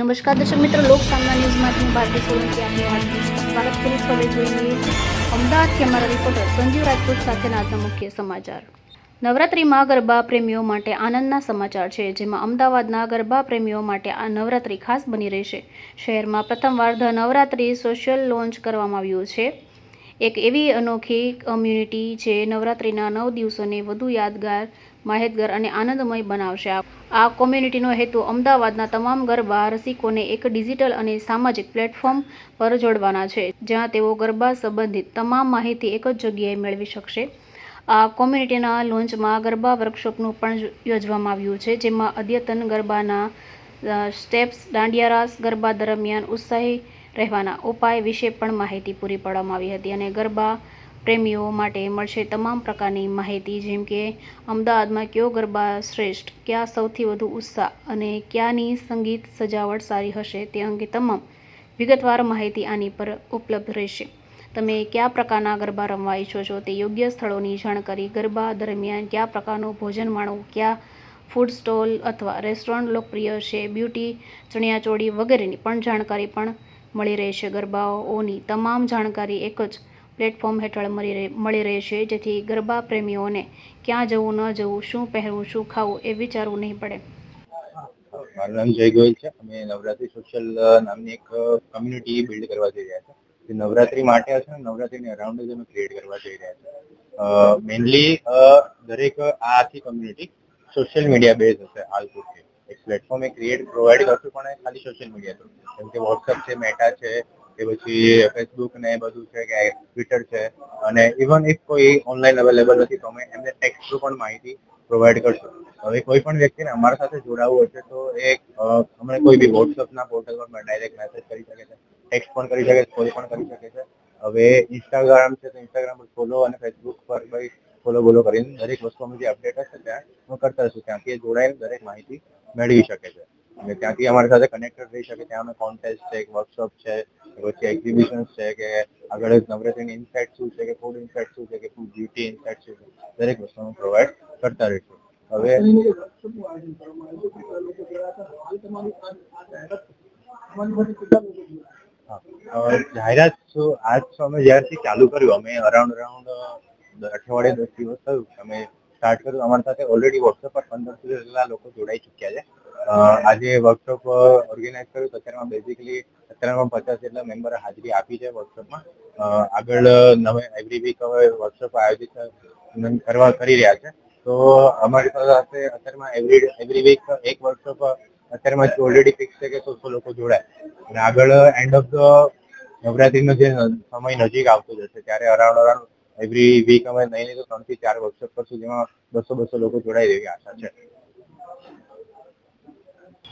નમસ્કાર દર્શક મિત્રો, લોક સામના ન્યૂઝમાંથી હું ભારતી સોલંકી આપની વાત કરું છું હવે જોઈએ અમદાવાદથી અમારા રિપોર્ટર સંજીવ રાજપૂત સાથેના આજના મુખ્ય સમાચાર. નવરાત્રિમાં ગરબા પ્રેમીઓ માટે આનંદના સમાચાર છે, જેમાં અમદાવાદના ગરબા પ્રેમીઓ માટે આ નવરાત્રિ ખાસ બની રહેશે. શહેરમાં પ્રથમવાર ધ નવરાત્રિ સોશિયલ લોન્ચ કરવામાં આવ્યું છે. એક એવી અનોખી કમ્યુનિટી જે નવરાત્રિના નવ દિવસોને વધુ યાદગાર, માહિતગાર અને આનંદમય બનાવશે. આ- કોમ્યુનિટીનો હેતુ અમદાવાદના તમામ ગરબા રસિકોને એક ડિજિટલ અને સામાજિક પ્લેટફોર્મ પર જોડવાના છે, જ્યાં તેઓ ગરબા સંબંધિત તમામ માહિતી એક જ જગ્યાએ મેળવી શકશે. આ કોમ્યુનિટીના લોન્ચમાં ગરબા વર્કશોપનું પણ યોજવામાં આવ્યું છે, જેમાં અદ્યતન ગરબાના સ્ટેપ્સ દાંડિયા રાસ ગરબા દરમિયાન ઉત્સાહી રહેવાના ઉપાય વિશે પણ માહિતી પૂરી પાડવામાં આવી હતી અને ગરબા પ્રેમીઓ માટે મળશે તમામ પ્રકારની માહિતી, જેમ કે અમદાવાદમાં કયો ગરબા શ્રેષ્ઠ, ક્યાં સૌથી વધુ ઉત્સાહ અને ક્યાંની સંગીત સજાવટ સારી હશે તે અંગે તમામ વિગતવાર માહિતી આની પર ઉપલબ્ધ રહેશે. તમે કયા પ્રકારના ગરબા રમવા ઈચ્છો છો તે યોગ્ય સ્થળોની જાણકારી, ગરબા દરમિયાન કયા પ્રકારનું ભોજન માણવું, ક્યાં ફૂડ સ્ટોલ અથવા રેસ્ટોરન્ટ લોકપ્રિય છે, બ્યુટી ચણિયાચોળી વગેરેની પણ જાણકારી પણ મળી રહેશે. ગરબાઓની તમામ જાણકારી એક જ પ્લેટફોર્મ હેઠળ મળી મળી રહેશે. જેથી ગરબા પ્રેમીઓને ક્યાં જવું, ન જવું, શું પહેરવું, શું ખાવું એ વિચારવું નહીં પડે. મારું નામ જય ગોયલ છે. અમે નવરાત્રી સોશિયલ નામની એક કમ્યુનિટી બિલ્ડ કરવા જઈ રહ્યા છે નવરાત્રી માટે હશે ને, નવરાત્રીની અરાઉન્ડ જ અમે ક્રિએટ કરવા જઈ રહ્યા છે મેઇનલી દરેક આ આખી કમ્યુનિટી સોશિયલ મીડિયા બેઝ હશે, હાલ પૂરતી એક પ્લેટફોર્મ એ ક્રિએટ પ્રોવાઈડ કરશું પણ ખાલી સોશિયલ મીડિયા થ્રુ જેમ કે વોટ્સઅપ છે મેટા છે, કે પછી ફેસબુક ને બધું છે, કે ટ્વિટર છે. અને ઇવન એક કોઈ ઓનલાઈન અવેલેબલ નથી, તો અમે એમને ટેક્સ્ટ થ્રુ પણ માહિતી પ્રોવાઈડ કરશું. હવે કોઈ પણ વ્યક્તિને અમારા સાથે જોડાવવું હશે, તો એ અમને કોઈ બી વોટ્સઅપના પોર્ટલ પર ડાયરેક્ટ મેસેજ કરી શકે છે ટેક્સ્ટ પણ કરી શકે છે કોલ પણ કરી શકે છે. હવે ઇન્સ્ટાગ્રામ છે, તો ઇન્સ્ટાગ્રામ પર ફોલો અને ફેસબુક પર ભાઈ ફોલો બોલો કરીને દરેક વસ્તુ અમે જે અપડેટ હશે, ત્યાં હું કરતા હશું ત્યાંથી જોડાઈને દરેક માહિતી મેળવી શકે છે. અને ત્યાંથી અમારી સાથે કનેક્ટેડ રહી શકે. ત્યાં અમે કોન્ટેસ્ટ છે વર્કશોપ છે પછી એક્ઝિબિશન્સ છે કે આગળ નવરાત્રીની ઇન્સાઇટ શું છે કે ફૂડ ઇન્સાઇટ શું છે કે ફૂડ બ્યુટી ઇન્સાઇટ શું છે. દરેક વસ્તુ અમે પ્રોવાઈડ કરતા રહીશું. હવે જાહેરાત શું આજ તો અમે જ્યારથી ચાલુ કર્યું અમે અરાઉન્ડ અરાઉન્ડ અઠવાડિયે દસ દિવસ થયું. અમે સ્ટાર્ટ કર્યું. અમારી સાથે ઓલરેડી વોટ્સએપ પર પંદર જેટલા લોકો જોડાઈ ચૂક્યા છે. આજે વર્કશોપ ઓર્ગેનાઇઝ કર્યું તો અત્યારમાં બેઝિકલી અત્યારમાં પચાસ જેટલા મેમ્બરે હાજરી આપી છે વર્કશોપમાં આગળ નવે એવરી વીક હવે વર્કશોપ આયોજિત કરવા કરી રહ્યા છે. તો અમારી પાસે અત્યારમાં એવરી એવરી વીક એક વર્કશોપ અત્યારમાં ઓલરેડી ફિક્સ છે કે સોસો લોકો જોડાય. અને આગળ એન્ડ ઓફ ધ નવરાત્રીનો જે સમય નજીક આવતો જશે ત્યારે અરાઉન્ડ અરાઉન્ડ એવરી વીક અમે નહીં નહીં તો ત્રણથી ચાર વર્કશોપ કરશું જેમાં બસો બસો લોકો જોડાય એવી આશા છે.